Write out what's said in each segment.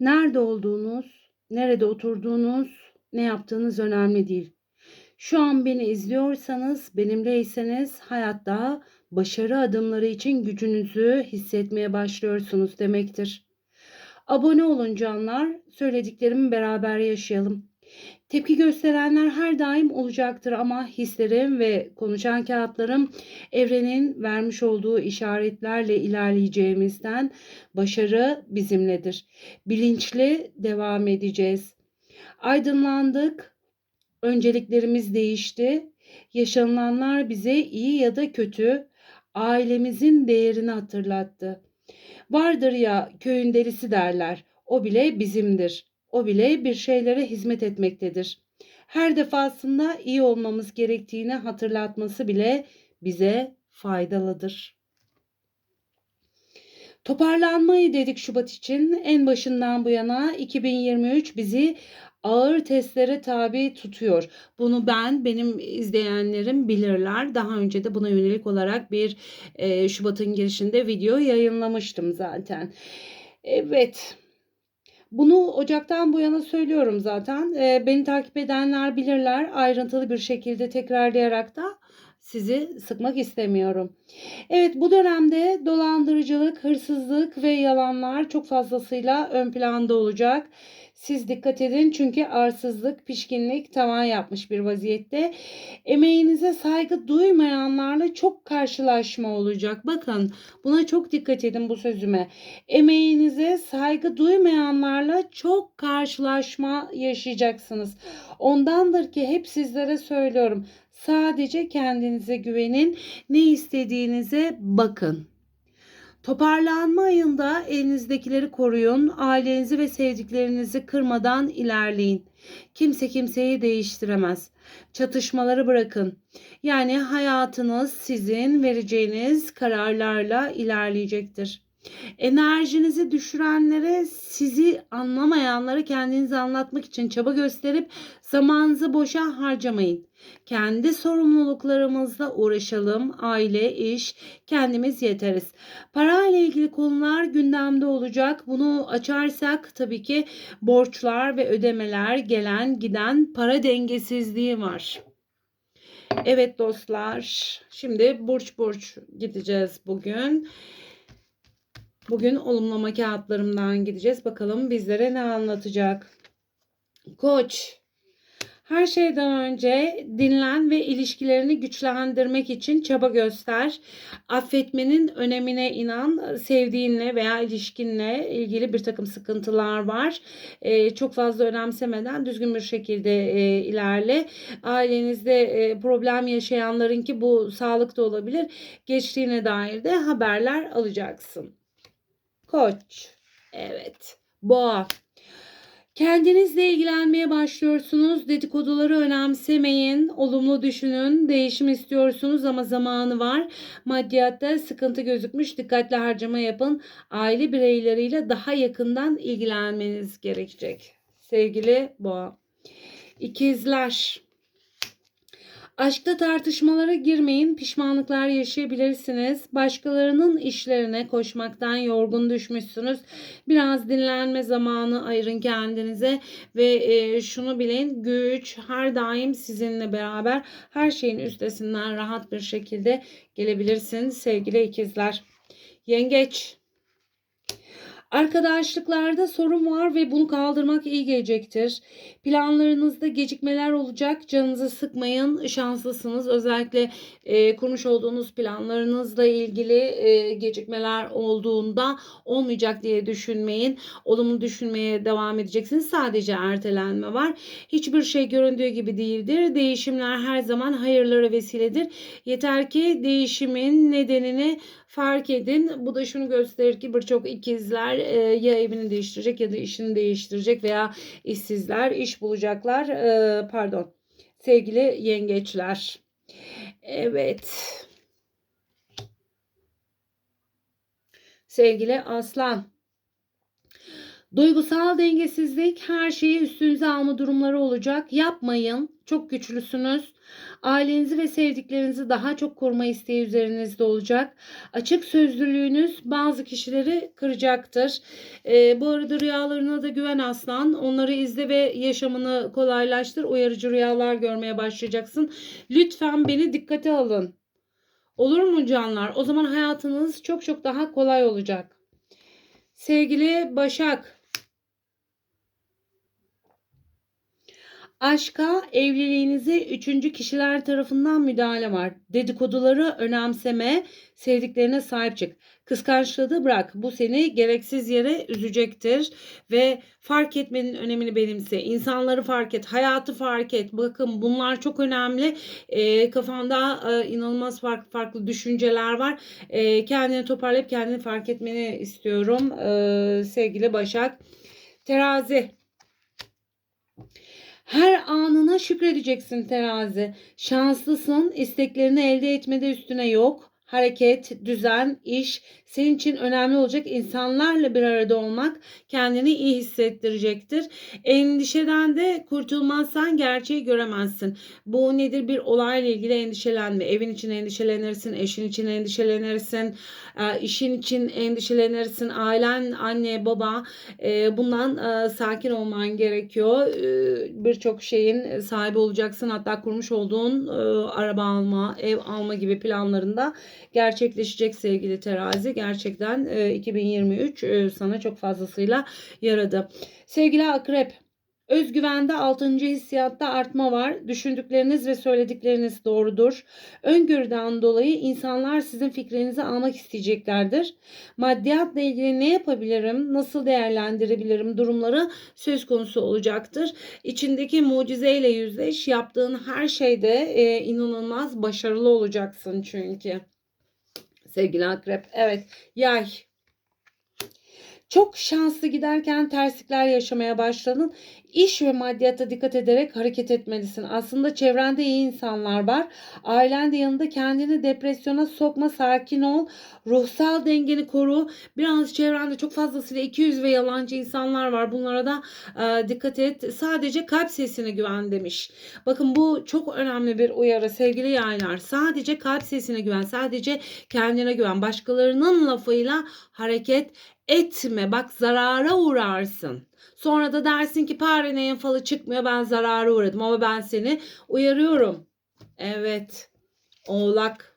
Nerede olduğunuz, nerede oturduğunuz, ne yaptığınız önemli değil. Şu an beni izliyorsanız, benimleyseniz hayatta başarı adımları için gücünüzü hissetmeye başlıyorsunuz demektir. Abone olun canlar, söylediklerimi beraber yaşayalım. Tepki gösterenler her daim olacaktır ama hislerim ve konuşan kağıtlarım evrenin vermiş olduğu işaretlerle ilerleyeceğimizden başarı bizimledir. Bilinçli devam edeceğiz. Aydınlandık, önceliklerimiz değişti. Yaşanılanlar bize iyi ya da kötü ailemizin değerini hatırlattı. Vardır ya köyün delisi derler. O bile bizimdir. O bile bir şeylere hizmet etmektedir. Her defasında iyi olmamız gerektiğini hatırlatması bile bize faydalıdır. Toparlanmayı dedik Şubat için. En başından bu yana 2023 bizi ağır testlere tabi tutuyor. Bunu ben, benim izleyenlerim bilirler. Daha önce de buna yönelik olarak bir e, Şubat'ın girişinde video yayınlamıştım zaten. Evet. Bunu Ocak'tan bu yana söylüyorum zaten. E, beni takip edenler bilirler. Ayrıntılı bir şekilde tekrarlayarak da sizi sıkmak istemiyorum. Evet bu dönemde dolandırıcılık, hırsızlık ve yalanlar çok fazlasıyla ön planda olacak. Siz dikkat edin çünkü arsızlık, pişkinlik tavan yapmış bir vaziyette. Emeğinize saygı duymayanlarla çok karşılaşma olacak. Bakın buna çok dikkat edin bu sözüme. Emeğinize saygı duymayanlarla çok karşılaşma yaşayacaksınız. Ondandır ki hep sizlere söylüyorum. Sadece kendinize güvenin. Ne istediğinize bakın. Toparlanma ayında elinizdekileri koruyun. Ailenizi ve sevdiklerinizi kırmadan ilerleyin. Kimse kimseyi değiştiremez. Çatışmaları bırakın. Yani hayatınız sizin vereceğiniz kararlarla ilerleyecektir. Enerjinizi düşürenlere, sizi anlamayanlara kendinizi anlatmak için çaba gösterip zamanınızı boşa harcamayın. Kendi sorumluluklarımızla uğraşalım. Aile, iş, kendimiz yeteriz. Para ile ilgili konular gündemde olacak. Bunu açarsak tabii ki borçlar ve ödemeler gelen giden para dengesizliği var. Evet dostlar. Şimdi burç burç gideceğiz bugün. Bugün olumlama kağıtlarımdan gideceğiz. Bakalım bizlere ne anlatacak. Koç. Her şeyden önce dinlen ve ilişkilerini güçlendirmek için çaba göster. Affetmenin önemine inan. Sevdiğinle veya ilişkinle ilgili bir takım sıkıntılar var. Ee, çok fazla önemsemeden düzgün bir şekilde e, ilerle. Ailenizde e, problem yaşayanların ki bu sağlıkta olabilir. Geçtiğine dair de haberler alacaksın. Koç. Evet. Boğa. Kendinizle ilgilenmeye başlıyorsunuz. Dedikoduları önemsemeyin. Olumlu düşünün. Değişim istiyorsunuz ama zamanı var. Maddiyatta sıkıntı gözükmüş. Dikkatli harcama yapın. Aile bireyleriyle daha yakından ilgilenmeniz gerekecek. Sevgili Boğa. İkizler. Aşkta tartışmalara girmeyin. Pişmanlıklar yaşayabilirsiniz. Başkalarının işlerine koşmaktan yorgun düşmüşsünüz. Biraz dinlenme zamanı ayırın kendinize ve e, şunu bilin güç her daim sizinle beraber her şeyin üstesinden rahat bir şekilde gelebilirsiniz sevgili ikizler. Yengeç Arkadaşlıklarda sorun var ve bunu kaldırmak iyi gelecektir. Planlarınızda gecikmeler olacak. Canınızı sıkmayın. Şanslısınız. Özellikle e, kurmuş olduğunuz planlarınızla ilgili e, gecikmeler olduğunda olmayacak diye düşünmeyin. Olumlu düşünmeye devam edeceksiniz. Sadece ertelenme var. Hiçbir şey göründüğü gibi değildir. Değişimler her zaman hayırlara vesiledir. Yeter ki değişimin nedenini fark edin. Bu da şunu gösterir ki birçok ikizler e, ya evini değiştirecek ya da işini değiştirecek veya işsizler iş bulacaklar. E, pardon. Sevgili yengeçler. Evet. Sevgili aslan. Duygusal dengesizlik her şeyi üstünüze alma durumları olacak. Yapmayın. Çok güçlüsünüz. Ailenizi ve sevdiklerinizi daha çok koruma isteği üzerinizde olacak. Açık sözlülüğünüz bazı kişileri kıracaktır. Ee, bu arada rüyalarına da güven aslan. Onları izle ve yaşamını kolaylaştır. Uyarıcı rüyalar görmeye başlayacaksın. Lütfen beni dikkate alın. Olur mu canlar? O zaman hayatınız çok çok daha kolay olacak. Sevgili Başak. Aşka, evliliğinize üçüncü kişiler tarafından müdahale var. Dedikoduları önemseme, sevdiklerine sahip çık. Kıskançlığı da bırak. Bu seni gereksiz yere üzecektir. Ve fark etmenin önemini benimse. İnsanları fark et, hayatı fark et. Bakın bunlar çok önemli. E, kafanda e, inanılmaz farklı farklı düşünceler var. E, kendini toparlayıp kendini fark etmeni istiyorum. E, sevgili Başak. Terazi. Her anına şükredeceksin terazi. Şanslısın. isteklerini elde etmede üstüne yok. Hareket, düzen, iş senin için önemli olacak. İnsanlarla bir arada olmak kendini iyi hissettirecektir. Endişeden de kurtulmazsan gerçeği göremezsin. Bu nedir? Bir olayla ilgili endişelenme. Evin için endişelenirsin, eşin için endişelenirsin, e, işin için endişelenirsin, ailen, anne, baba e, bundan e, sakin olman gerekiyor. Birçok şeyin sahibi olacaksın. Hatta kurmuş olduğun araba alma, ev alma gibi planlarında gerçekleşecek sevgili terazi. Gerçekten 2023 sana çok fazlasıyla yaradı. Sevgili akrep Özgüvende 6. hissiyatta artma var. Düşündükleriniz ve söyledikleriniz doğrudur. Öngörüden dolayı insanlar sizin fikrinizi almak isteyeceklerdir. Maddiyatla ilgili ne yapabilirim, nasıl değerlendirebilirim durumları söz konusu olacaktır. İçindeki mucizeyle yüzleş. Yaptığın her şeyde e, inanılmaz başarılı olacaksın çünkü. Sevgili akrep. Evet yay. Çok şanslı giderken terslikler yaşamaya başladın. İş ve maddiyata dikkat ederek hareket etmelisin. Aslında çevrende iyi insanlar var. Ailen de yanında kendini depresyona sokma, sakin ol. Ruhsal dengeni koru. Biraz çevrende çok fazlasıyla 200 ve yalancı insanlar var. Bunlara da e, dikkat et. Sadece kalp sesine güven demiş. Bakın bu çok önemli bir uyarı sevgili yaylar. Sadece kalp sesine güven. Sadece kendine güven. Başkalarının lafıyla hareket etme. Bak zarara uğrarsın. Sonra da dersin ki Parene'nin falı çıkmıyor ben zarara uğradım ama ben seni uyarıyorum. Evet. Oğlak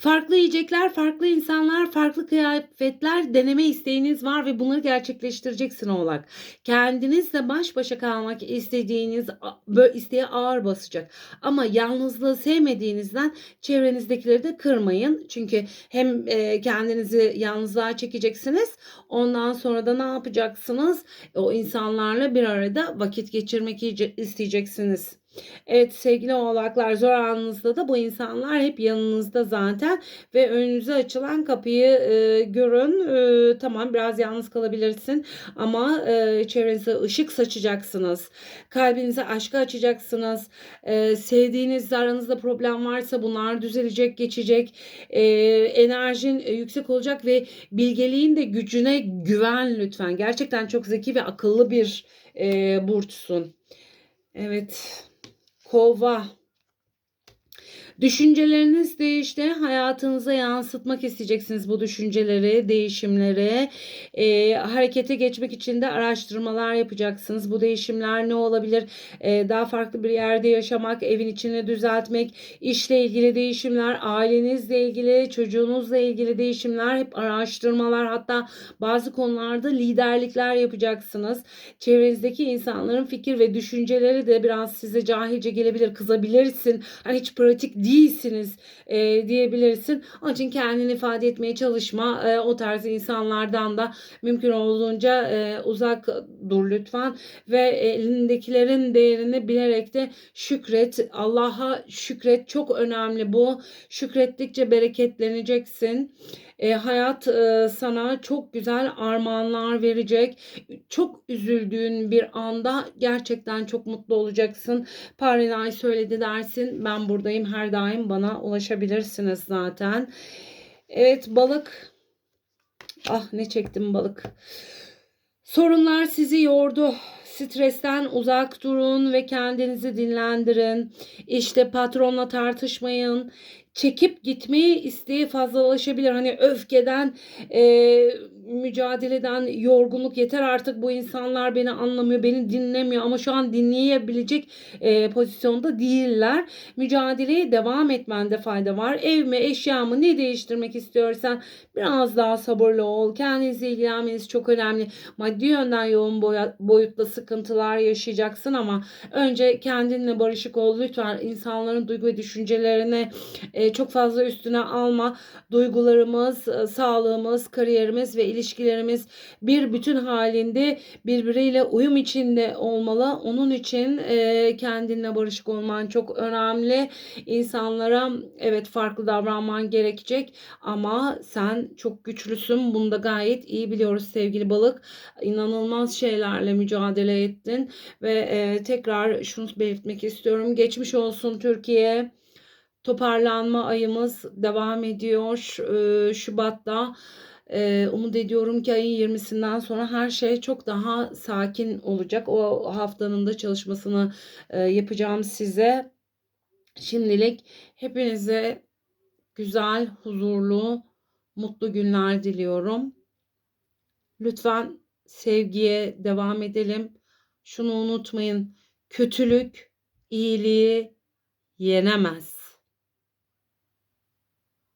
Farklı yiyecekler, farklı insanlar, farklı kıyafetler deneme isteğiniz var ve bunları gerçekleştireceksin oğlak. Kendinizle baş başa kalmak istediğiniz isteğe ağır basacak. Ama yalnızlığı sevmediğinizden çevrenizdekileri de kırmayın. Çünkü hem e, kendinizi yalnızlığa çekeceksiniz. Ondan sonra da ne yapacaksınız? O insanlarla bir arada vakit geçirmek isteyeceksiniz. Evet sevgili oğlaklar zor anınızda da bu insanlar hep yanınızda zaten ve önünüze açılan kapıyı e, görün. E, tamam biraz yalnız kalabilirsin ama e, çevrenize ışık saçacaksınız. Kalbinize aşkı açacaksınız. E, sevdiğiniz aranızda problem varsa bunlar düzelecek, geçecek. E, enerjin yüksek olacak ve bilgeliğin de gücüne güven lütfen. Gerçekten çok zeki ve akıllı bir e, burçsun. Evet. roubar Düşünceleriniz değişti. Hayatınıza yansıtmak isteyeceksiniz bu düşünceleri, değişimleri. E, harekete geçmek için de araştırmalar yapacaksınız. Bu değişimler ne olabilir? E, daha farklı bir yerde yaşamak, evin içini düzeltmek, işle ilgili değişimler, ailenizle ilgili, çocuğunuzla ilgili değişimler, hep araştırmalar. Hatta bazı konularda liderlikler yapacaksınız. Çevrenizdeki insanların fikir ve düşünceleri de biraz size cahilce gelebilir, kızabilirsin. Hani hiç pratik değil değilsiniz e, diyebilirsin. Onun için kendini ifade etmeye çalışma. E, o tarz insanlardan da mümkün olduğunca e, uzak dur lütfen ve elindekilerin değerini bilerek de şükret. Allah'a şükret. Çok önemli bu. Şükrettikçe bereketleneceksin. E, hayat e, sana çok güzel armağanlar verecek. Çok üzüldüğün bir anda gerçekten çok mutlu olacaksın. Parinay söyledi dersin. Ben buradayım. Her daim bana ulaşabilirsiniz zaten. Evet balık. Ah ne çektim balık. Sorunlar sizi yordu. Stresten uzak durun ve kendinizi dinlendirin. İşte patronla tartışmayın. Çekip gitmeyi isteği fazlalaşabilir. Hani öfkeden, e, mücadeleden, yorgunluk yeter artık bu insanlar beni anlamıyor, beni dinlemiyor ama şu an dinleyebilecek e, pozisyonda değiller. Mücadeleye devam etmende fayda var. Ev mi, eşya mı ne değiştirmek istiyorsan biraz daha sabırlı ol. Kendinize ilgilenmeniz çok önemli. Maddi yönden yoğun boya- sıkıntılar yaşayacaksın ama önce kendinle barışık ol. Lütfen insanların duygu ve düşüncelerine e, çok fazla üstüne alma. Duygularımız, e, sağlığımız, kariyerimiz ve ilişkilerimiz bir bütün halinde birbiriyle uyum içinde olmalı. Onun için e, kendinle barışık olman çok önemli. İnsanlara evet farklı davranman gerekecek ama sen çok güçlüsün. Bunu da gayet iyi biliyoruz sevgili balık. İnanılmaz şeylerle mücadele ettin ve e, tekrar şunu belirtmek istiyorum. Geçmiş olsun Türkiye. Toparlanma ayımız devam ediyor e, Şubat'ta. E, umut ediyorum ki ayın 20'sinden sonra her şey çok daha sakin olacak. O haftanın da çalışmasını e, yapacağım size. Şimdilik hepinize güzel, huzurlu, mutlu günler diliyorum. Lütfen sevgiye devam edelim. Şunu unutmayın. Kötülük iyiliği yenemez.